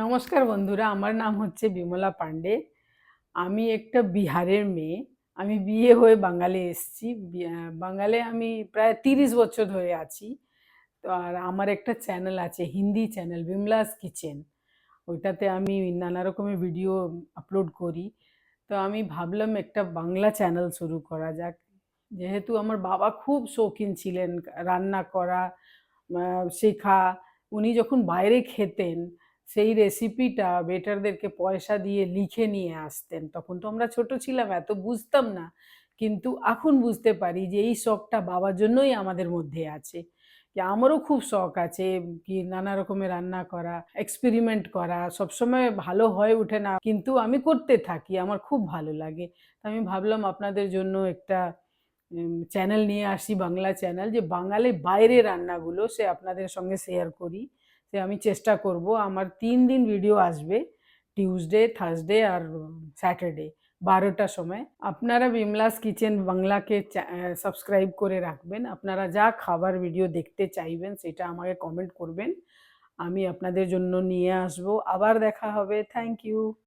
নমস্কার বন্ধুরা, আমার নাম হচ্ছে বিমলা পাণ্ডে। আমি একটা বিহারের মেয়ে। আমি বিয়ে হয়ে বাঙালি এসেছি। বাঙালি আমি প্রায় তিরিশ বছর ধরে আছি। তো আর আমার একটা চ্যানেল আছে, হিন্দি চ্যানেল, বিমলাস কিচেন। ওইটাতে আমি নানা রকমের ভিডিও আপলোড করি। তো আমি ভাবলাম একটা বাংলা চ্যানেল শুরু করা যাক। যেহেতু আমার বাবা খুব শৌখিন ছিলেন, রান্না করা শেখা, উনি যখন বাইরে খেতেন সেই রেসিপিটা বেটারদেরকে পয়সা দিয়ে লিখে নিয়ে আসতেন। তখন তো আমরা ছোট ছিলাম, এত বুঝতাম না। কিন্তু এখন বুঝতে পারি যে এই শখটা বাবার জন্যই আমাদের মধ্যে আছে। যে আমারও খুব শখ আছে কি নানা রকমের রান্না করা এক্সপেরিমেন্ট করা, সবসময় ভালো হয়ে ওঠে না। কিন্তু আমি করতে থাকি, আমার খুব ভালো লাগে। আমি ভাবলাম আপনাদের জন্য একটা চ্যানেল নিয়ে আসি, বাংলা চ্যানেল যে বাঙালি বাইরে রান্নাগুলো সে আপনাদের সঙ্গে শেয়ার করি। সে আমি চেষ্টা করব, আমার তিন দিন ভিডিও আসবে টিউসডে থার্সডে আর স্যাটারডে বারোটার সময়। আপনারা বিমলাস কিচেন বাংলাকে সাবস্ক্রাইব করে রাখবেন। আপনারা যা খাবার ভিডিও দেখতে চাইবেন, সেটা আমাকে কমেন্ট করবেন। আমি আপনাদের জন্য নিয়ে আসব। আবার দেখা হবে। Thank you